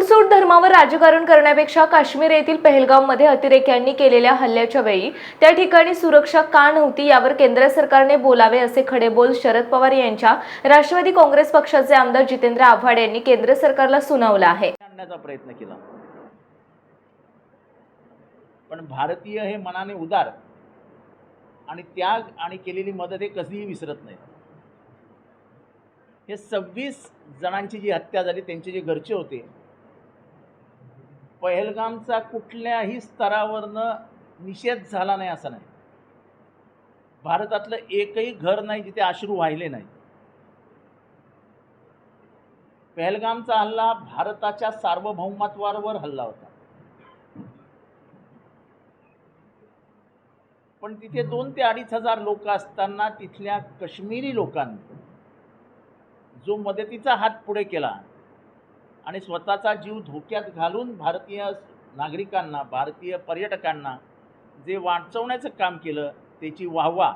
सूटसूट धर्मावर राजकारण करण्यापेक्षा काश्मीर येथील पहलगाममध्ये अतिरेक्यांनी केलेल्या हल्ल्याच्या वेळी त्या ठिकाणी सुरक्षा का नव्हती यावर केंद्र सरकारने बोलावे असे खडे बोल शरद पवार यांच्या राष्ट्रवादी काँग्रेस पक्षाचे आमदार जितेंद्र आव्हाड यांनी केंद्र सरकारला सुनावला आहे. प्रयत्न केला. पण भारतीय हे मनाने उदार आणि त्याग आणि केलेली मदत हे कधीही विसरत नाही हे सव्वीस जणांची जी हत्या झाली त्यांचे जे घरचे होते पहलगामचा कुठल्याही स्तरावरनं निषेध झाला नाही असं नाही. भारतातलं एकही घर नाही जिथे अश्रू वाहिले नाही. पहलगामचा हल्ला भारताच्या सार्वभौमत्वावर हल्ला होता. पण तिथे दोन ते अडीच हजार लोक असताना तिथल्या काश्मीरी लोकांनी जो मदतीचा हात पुढे केला आणि स्वतःचा जीव धोक्यात घालून भारतीय नागरिकांना भारतीय पर्यटकांना जे वाचवण्याचं काम केलं त्याची वाहवा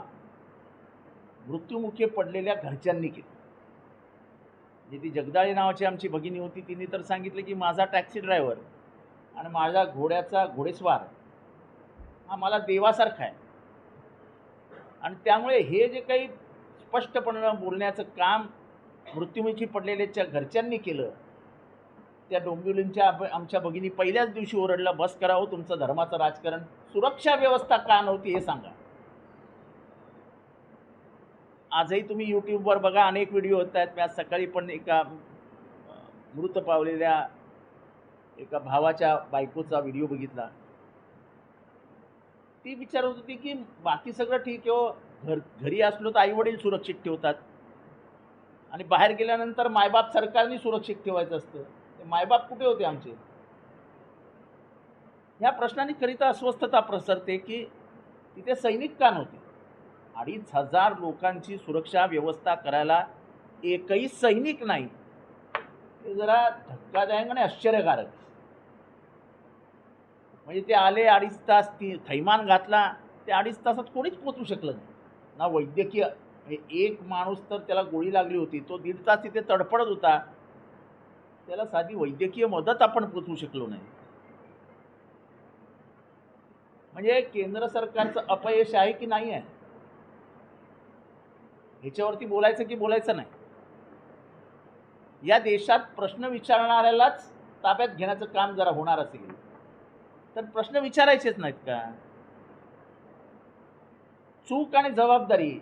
मृत्युमुखी पडलेल्या घरच्यांनी केली. म्हणजे ती जगदाळे नावाची आमची भगिनी होती तिने तर सांगितलं की माझा टॅक्सी ड्रायव्हर आणि माझ्या घोड्याचा घोडेस्वार हा मला देवासारखा आहे. आणि त्यामुळे हे जे काही स्पष्टपणे बोलण्याचं काम मृत्युमुखी पडलेल्याच्या घरच्यांनी केलं त्या डोंबिवलींच्या आमच्या भगिनी पहिल्याच दिवशी ओरडला बस करावं हो, तुमचं धर्माचं राजकारण सुरक्षा व्यवस्था का नव्हती हे सांगा. आजही तुम्ही यूट्यूबवर बघा अनेक व्हिडिओ होत आहेत. मी आज सकाळी पण एका मृत पावलेल्या एका भावाच्या बायकोचा व्हिडिओ बघितला. ती विचारत होती की बाकी सगळं ठीक आहे हो. घर घरी असलो तर आईवडील सुरक्षित ठेवतात. आणि बाहेर गेल्यानंतर मायबाप सरकारने सुरक्षित ठेवायचं असतं. मायबाप कुठे होते आमचे? ह्या प्रश्नाने करिता अस्वस्थता प्रसरते की तिथे सैनिक का नव्हते? अडीच हजार लोकांची सुरक्षा व्यवस्था करायला एकही सैनिक नाही. हे जरा धक्कादायक आणि आश्चर्यकारक. म्हणजे ते आले अडीच तास ती थैमान घातला ते अडीच तासात कोणीच पोचू शकलं नाही. ना वैद्यकीय म्हणजे एक माणूस तर त्याला गोळी लागली होती तो दीड तास तिथे तडफडत होता. त्याला साधी वैद्यकीय मदत आपण पोचवू शकलो नाही. म्हणजे केंद्र सरकारचं अपयश आहे की नाही आहे? ह्याच्यावरती बोलायचं की बोलायचं नाही. या देशात प्रश्न विचारणाऱ्यालाच ताब्यात घेण्याचं काम जरा होणार असेल. तर प्रश्न विचारायचेच नाहीत का? चूक आणि जबाबदारी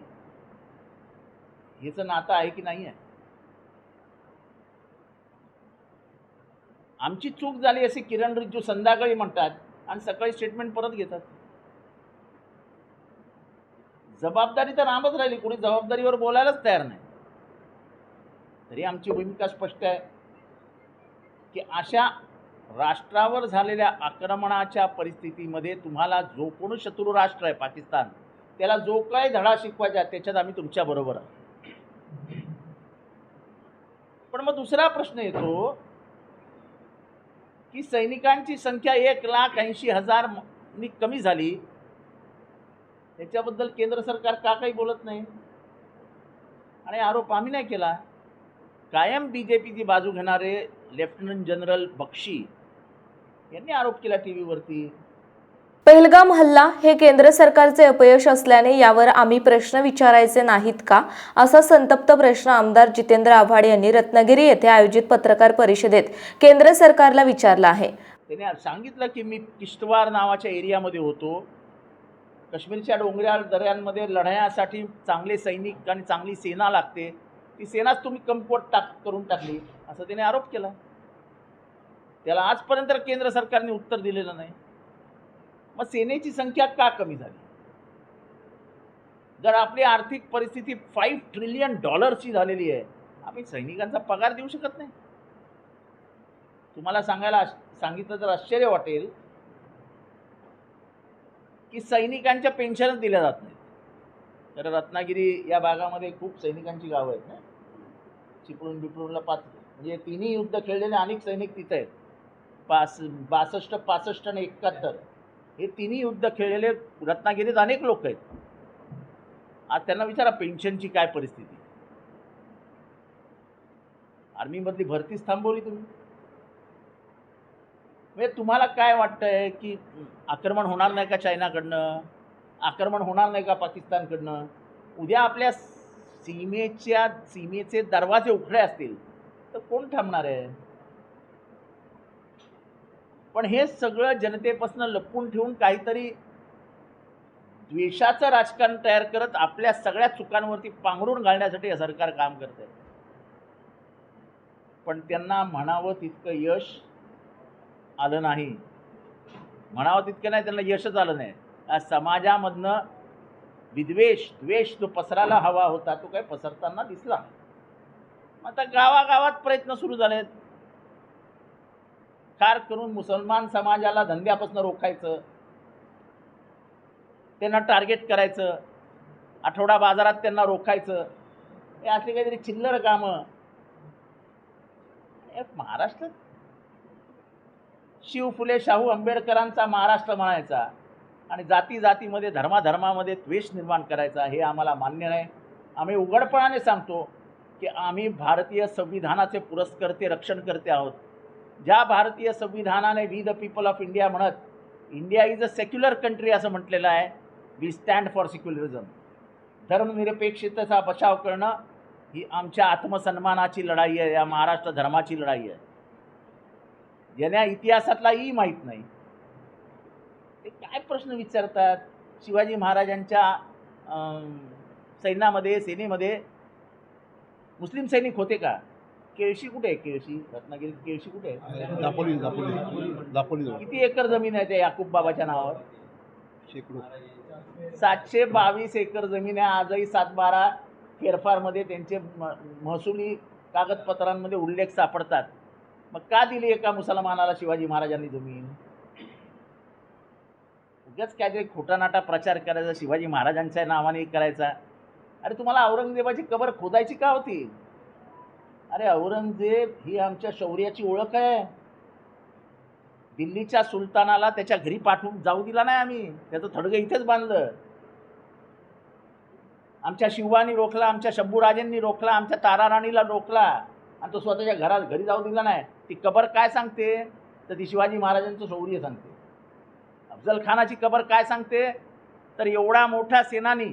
हेच नातं आहे की नाही आहे? आमची चूक झाली असे किरण रिज्जू संध्याकाळी म्हणतात आणि सकाळी स्टेटमेंट परत घेतात. जबाबदारी तर रामच राहिली कोणी जबाबदारीवर बोलायलाच तयार नाही. तरी आमची भूमिका स्पष्ट आहे की अशा राष्ट्रावर झालेल्या आक्रमणाच्या परिस्थितीमध्ये तुम्हाला जो कोण शत्रू राष्ट्र आहे पाकिस्तान त्याला जो काय धडा शिकवायचा त्याच्यात आम्ही तुमच्या बरोबर आहोत. पण मग दुसरा प्रश्न येतो की सैनिकांची संख्या एक लाख ऐंशी हजार नी कमी झाली. त्याच्याबद्दल केंद्र सरकार का काही बोलत नाही? आणि आरोप आम्ही नाही केला. कायम बी जे पीची बाजू घेणारे लेफ्टनंट जनरल बक्षी यांनी आरोप केला टी व्हीवरती पहलगाम हल्ला हे केंद्र सरकारचे अपयश असल्याने यावर आम्ही प्रश्न विचारायचे नाहीत का? असा संतप्त प्रश्न आमदार जितेंद्र आव्हाड यांनी रत्नागिरी येथे आयोजित पत्रकार परिषदेत केंद्र सरकारला विचारला आहे. त्याने सांगितलं की मी किश्तवार नावाच्या एरियामध्ये होतो. काश्मीरच्या डोंगराळ दऱ्यांमध्ये लढण्यासाठी चांगले सैनिक आणि चांगली सेना लागते. ती सेनाच तुम्ही कमकुवत टाक करून टाकली असं त्याने आरोप केला. त्याला आजपर्यंत केंद्र सरकारने उत्तर दिलेलं नाही. मग सेनेची संख्या का कमी झाली? जर आपली आर्थिक परिस्थिती फाईव्ह ट्रिलियन डॉलरची झालेली आहे आम्ही सैनिकांचा पगार देऊ शकत नाही. तुम्हाला सांगायला सांगितलं तर आश्चर्य वाटेल की सैनिकांच्या पेन्शनच दिल्या जात नाहीत. तर रत्नागिरी या भागामध्ये खूप सैनिकांची गावं आहेत ना? चिपळूण बिपळूणला पाच म्हणजे तिन्ही युद्ध खेळलेले अनेक सैनिक तिथे आहेत. पास बासष्ट पासष्ट आणि एकाहत्तर. हे तिन्ही युद्ध खेळलेले रत्नागिरीत अनेक लोक आहेत. आज त्यांना विचारा पेन्शनची काय परिस्थिती? आर्मीमधली भरतीच थांबवली तुम्ही. म्हणजे तुम्हाला काय वाटतंय की आक्रमण होणार नाही का चायनाकडनं? आक्रमण होणार नाही का पाकिस्तानकडनं? उद्या आपल्या सीमेच्या सीमेचे दरवाजे उघडे असतील तर कोण थांबणार आहे? पण हे सगळं जनतेपासून लपवून ठेवून काहीतरी द्वेषाचं राजकारण तयार करत आपल्या सगळ्या चुकांवरती पांघरून घालण्यासाठी हे सरकार काम करत पण त्यांना म्हणावं तितकं यश आलं नाही. म्हणावं तितकं नाही त्यांना यशच आलं नाही. समाजामधनं विद्वेष द्वेष जो पसरायला हवा होता तो काय पसरताना दिसला आता गावागावात प्रयत्न सुरू झालेत. खार करून मुसलमान समाजाला धंद्यापासून रोखायचं त्यांना टार्गेट करायचं आठवडा बाजारात त्यांना रोखायचं हे असली काहीतरी चिल्लर कामं. महाराष्ट्र? शिव फुले शाहू आंबेडकरांचा महाराष्ट्र म्हणायचा आणि जाती जातीमध्ये धर्माधर्मामध्ये द्वेष निर्माण करायचा हे आम्हाला मान्य नाही. आम्ही उघडपणाने सांगतो की आम्ही भारतीय संविधानाचे पुरस्कर्ते रक्षणकर्ते आहोत. ज्या भारतीय संविधानाने we the people of India म्हणत India is a secular country असं म्हटलेलं आहे वी स्टँड फॉर सेक्युलरिझम. धर्मनिरपेक्षतेचा बचाव करणं ही आमच्या आत्मसन्मानाची लढाई आहे या महाराष्ट्र धर्माची लढाई आहे. ज्यांना इतिहासातलाही माहीत नाही. ते काय प्रश्न विचारतात? शिवाजी महाराजांच्या सैन्यामध्ये सेनेमध्ये मुस्लिम सैनिक होते का? केळशी कुठे आहे? केळशी रत्नागिरीत केळशी कुठे आहे? दापोली दापोली दापोली जवळ. किती एकर जमीन आहे त्या याकूब बाबाच्या नावावर? शेकडो. सातशे बावीस एकर जमीन आहे. आजही सातबारा फेरफारमध्ये त्यांचे म- महसुली कागदपत्रांमध्ये उल्लेख सापडतात. मग का दिली एका मुसलमानाला शिवाजी महाराजांनी जमीन? उगाच काहीतरी खोटा नाटा प्रचार करायचा शिवाजी महाराजांच्या नावाने करायचा. अरे तुम्हाला औरंगजेबाची कबर खोदायची का होती? अरे औरंगजेब ही आमच्या शौर्याची ओळख आहे. दिल्लीच्या सुलतानाला त्याच्या घरी पाठवून जाऊ दिला नाही आम्ही. त्याचं थडगं इथेच बांधलं. आमच्या शिवानी रोखला आमच्या शंभूराजेंनी रोखला आमच्या ताराराणीला रोखला. आणि तो स्वतःच्या घरात घरी जाऊ दिला नाही. ती कबर काय सांगते? तर ती शिवाजी महाराजांचं शौर्य सांगते. अफजल खानाची कबर काय सांगते? तर एवढा मोठा सेनानी